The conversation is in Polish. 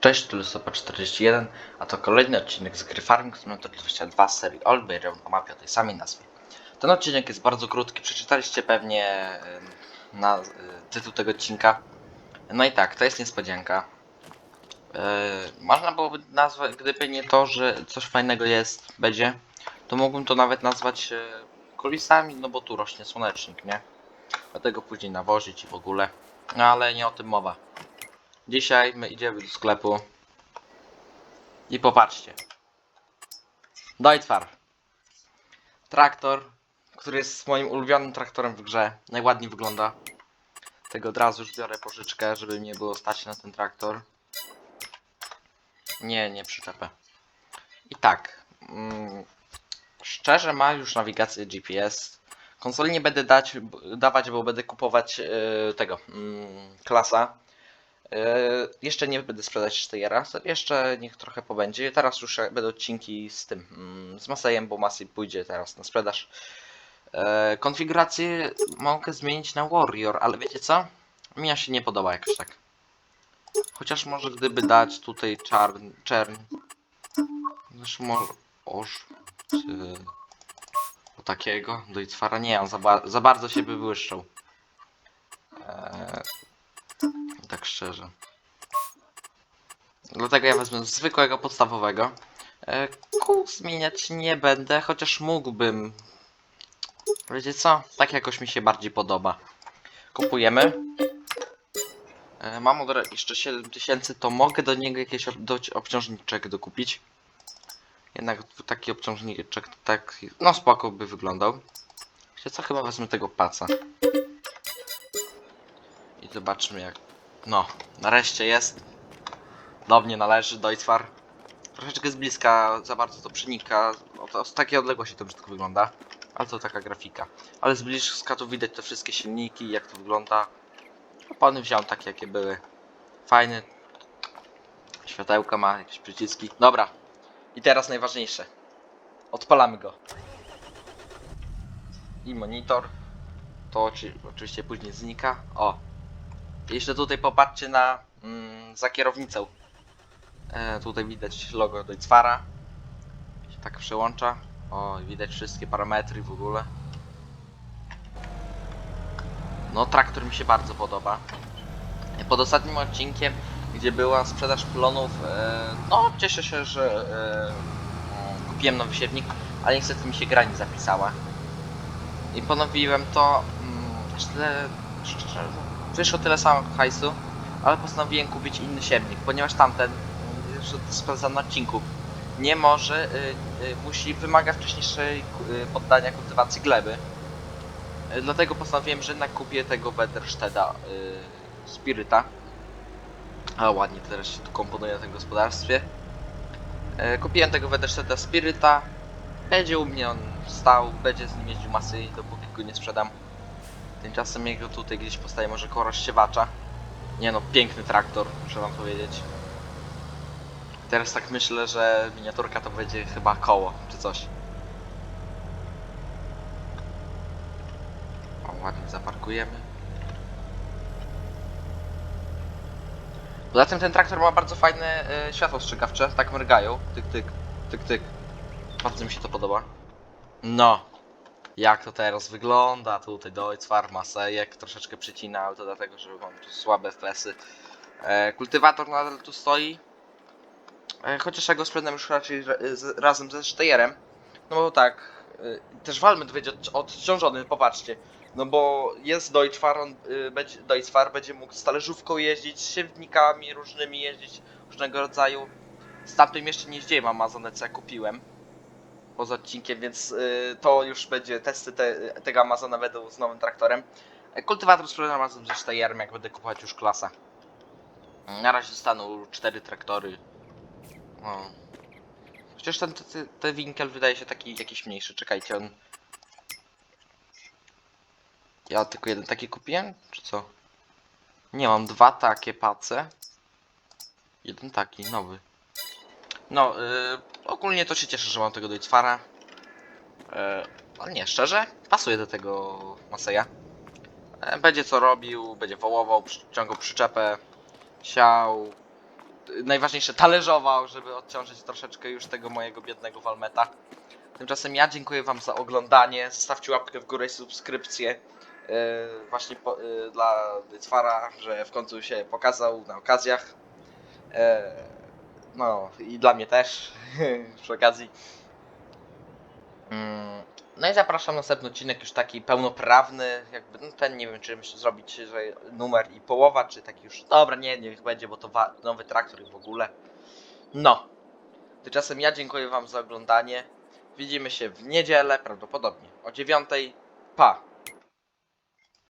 Cześć, tu Lysopad 41, a to kolejny odcinek z gry Farming Simulator 22 z serii All Bay Round o mapie o tej samej nazwie. Ten odcinek jest bardzo krótki, przeczytaliście pewnie na, y, tytuł tego odcinka. No i tak, to jest niespodzianka. E, można byłoby nazwać, gdyby nie to, że coś fajnego jest, będzie, to mógłbym to nawet nazwać e, kulisami, no bo tu rośnie słonecznik, nie? Dlatego później nawozić i w ogóle. No ale nie o tym mowa. Dzisiaj my idziemy do sklepu i popatrzcie. Deutfar. Traktor, który jest moim ulubionym traktorem w grze. Najładniej wygląda. Tego od razu już biorę pożyczkę, żeby mnie było stać na ten traktor. Nie, nie przyczepę. I tak. Mm, szczerze ma już nawigację GPS. Konsoli nie będę dać, dawać, bo będę kupować yy, tego mm, klasa. Yy, jeszcze nie będę sprzedać Steyera, jeszcze niech trochę pobędzie. Teraz już będą odcinki z tym, mm, z Masejem, bo Masej pójdzie teraz na sprzedaż. Yy, konfigurację mogę zmienić na Warrior, ale wiecie co? Mnie się nie podoba jakoś tak. Chociaż może gdyby dać tutaj czarn, czern. Zresztą może... Oż... Czy... O takiego? Do Icfara nie, on za, ba za bardzo się by błyszczał. Eee, szczerze. Dlatego ja wezmę zwykłego, podstawowego. E, kół zmieniać nie będę, chociaż mógłbym. Wiecie co? Tak jakoś mi się bardziej podoba. Kupujemy. E, mam od jeszcze 7000, to mogę do niego jakieś obciążniczek dokupić. Jednak taki obciążniczek tak, no spoko by wyglądał. Wiecie co? Chyba wezmę tego paca. I zobaczmy jak... No, nareszcie jest. Do mnie należy, Deutfar. Troszeczkę z bliska, za bardzo to przenika. To z takiej odległości to brzydko wygląda. Ale to taka grafika. Ale z bliska tu widać te wszystkie silniki, jak to wygląda. Opony wziąłem takie, jakie były. Fajny. Światełka ma, jakieś przyciski. Dobra. I teraz najważniejsze. Odpalamy go. I monitor. To oczy, oczywiście później znika. O. Jeszcze tutaj popatrzcie na mm, za kierownicą. E, tutaj widać logo Deutzfara. Się tak przełącza. O, widać wszystkie parametry w ogóle. No, traktor mi się bardzo podoba. Pod ostatnim odcinkiem, gdzie była sprzedaż plonów, e, no cieszę się, że e, kupiłem nowy siewnik, ale niestety mi się gra nie zapisała. I ponowiłem to, mm, aż tyle, szczerze, wyszło tyle samo hajsu, ale postanowiłem kupić inny siewnik, ponieważ tamten, mm, już to sprawdzam na odcinku, nie może, y, y, musi, wymaga wcześniejszej y, poddania kultywacji gleby. Y, Dlatego postanowiłem, że jednak kupię tego Wettersteda y, Spiryta. A ładnie teraz się tu komponuje na tym gospodarstwie. Y, kupiłem tego Wettersteda Spiryta. Będzie u mnie on stał, będzie z nim jeździł masy, dopóki go nie sprzedam. Tymczasem jego tutaj gdzieś postaje może koło rozsiewacza. Nie no, piękny traktor, muszę wam powiedzieć. Teraz tak myślę, że miniaturka to będzie chyba koło, czy coś. O, ładnie zaparkujemy. Poza tym ten traktor ma bardzo fajne e, światło ostrzegawcze, tak mrygają. Tyk, tyk, tyk, tyk. Bardzo mi się to podoba. No, jak to teraz wygląda tutaj Deutzfar, Masejek, troszeczkę przycina, ale to dlatego, że mam tu słabe stresy. E, kultywator nadal tu stoi. E, chociaż ja go sprzedam już raczej ra- z, razem ze Steyerem. No bo tak, e, też Walmut będzie od, odciążony, popatrzcie. No bo jest Deutschfar, on y, będzie, Deutschfar będzie mógł z talerzówką jeździć, siewnikami różnymi jeździć, różnego rodzaju. Z tamtym jeszcze nie jeździłem Amazonę, co ja kupiłem poza odcinkiem, więc y, to już będzie testy te, tego Amazona będą z nowym traktorem. Kultywator sprzedam razem ze Steyerem, jak będę kupować już klasa. Na razie zostaną cztery traktory. O. Chociaż ten, ten, ten winkel wydaje się taki jakiś mniejszy, czekajcie, on... Ja tylko jeden taki kupiłem, czy co? Nie, mam dwa takie pace. Jeden taki, nowy. No, yy, ogólnie to się cieszę, że mam tego Deutzfara. Yy, ale nie, szczerze, pasuje do tego Maseja. E, Będzie co robił, będzie wołował, ciągał przyczepę, siał. najważniejsze talerzował, żeby odciążyć troszeczkę już tego mojego biednego Walmeta. Tymczasem ja dziękuję wam za oglądanie. Zostawcie łapkę w górę i subskrypcję. Yy, właśnie po, yy, dla Dytwara, że w końcu się pokazał na okazjach. Yy, no i dla mnie też przy okazji. Mm, No i zapraszam na następny odcinek już taki pełnoprawny, jakby no ten nie wiem czy myślę zrobić, że numer i połowa, czy taki już, dobra nie, niech będzie, bo to nowy traktor i w ogóle. No, tymczasem ja dziękuję wam za oglądanie, widzimy się w niedzielę, prawdopodobnie o dziewiątej, pa!